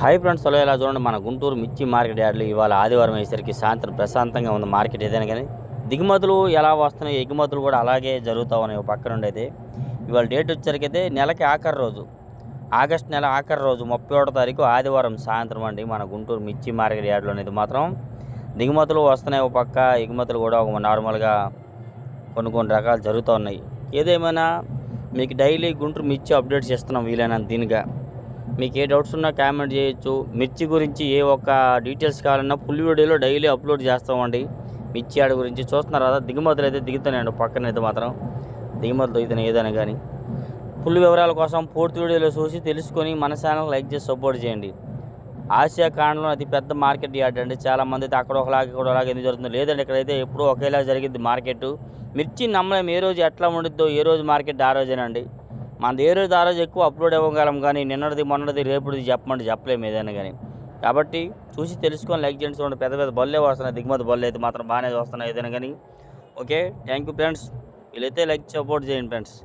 Hi friends hello ఇలా చూడండి. మన గుంటూరు మిర్చి మార్కెట్ యార్డ్లు ఇవాళ ఆదివారం అయ్యేసరికి సాయంత్రం ప్రశాంతంగా ఉంది మార్కెట్ ఏదైనా కానీ. దిగుమతులు ఎలా వస్తున్నాయి ఎగుమతులు కూడా అలాగే జరుగుతూ ఉన్నాయి. ఒక పక్క నుండి అయితే ఇవాళ డేట్ వచ్చేసరికి అయితే నెలకి ఆఖరి రోజు. ఆగస్ట్ నెల ఆఖరి రోజు ముప్పై ఒకటో తారీఖు ఆదివారం సాయంత్రం అండి మన గుంటూరు మిర్చి మార్కెట్ యార్డ్లో అనేది మాత్రం. దిగుమతులు వస్తున్నాయి ఒక పక్క ఎగుమతులు కూడా ఒక నార్మల్గా కొన్ని కొన్ని రకాలు జరుగుతూ ఉన్నాయి. ఏదేమైనా మీకు డైలీ గుంటూరు మిర్చి అప్డేట్స్ ఇస్తున్నాం వీలైనంత దీనిగా. మీకు ఏ డౌట్స్ ఉన్నా కామెంట్ చేయొచ్చు. మిర్చి గురించి ఏ ఒక్క డీటెయిల్స్ కావాలన్నా ఫుల్ వీడియోలో డైలీ అప్లోడ్ చేస్తామండి. మిర్చి ఆడ గురించి చూస్తున్నారు కదా దిగుమతులు అయితే దిగుతున్నాయండి పక్కన అయితే మాత్రం. దిగుమతులు దిగుతున్నాయి ఏదైనా కానీ. ఫుల్ వివరాల కోసం పూర్తి వీడియోలో చూసి తెలుసుకొని మన ఛానల్ లైక్ చేసి సపోర్ట్ చేయండి. ఆసియా ఖండంలో అతి పెద్ద మార్కెట్ యార్డ్ అండి. చాలా మంది అయితే అక్కడ ఒకలాగా ఇక్కడ ఒకలాగా ఎందుకు జరుగుతుంది? లేదండి ఇక్కడైతే ఎప్పుడూ ఒకేలా జరిగింది మార్కెట్ మిర్చి నమ్మలేము ఏ రోజు ఎట్లా ఉండిద్దో ఏ రోజు మార్కెట్ ఆ రోజేనండి. మన ఏ రోజు ఆ రోజు ఎక్కువ అప్లోడ్ ఇవ్వగలం కానీ నిన్నటిది మొన్నటిది రేపుది చెప్పమంటే చెప్పలేము ఏదైనా కానీ. కాబట్టి చూసి తెలుసుకొని లైక్ చేయండి చూడండి. పెద్ద పెద్ద బల్లే వస్తున్నాయి దిగుమతి బల్లే అయితే మాత్రం బాగానే వస్తున్నాయి ఏదైనా కానీ. ఓకే థ్యాంక్ యూ ఫ్రెండ్స్ వీళ్ళైతే లైక్ సపోర్ట్ చేయండి ఫ్రెండ్స్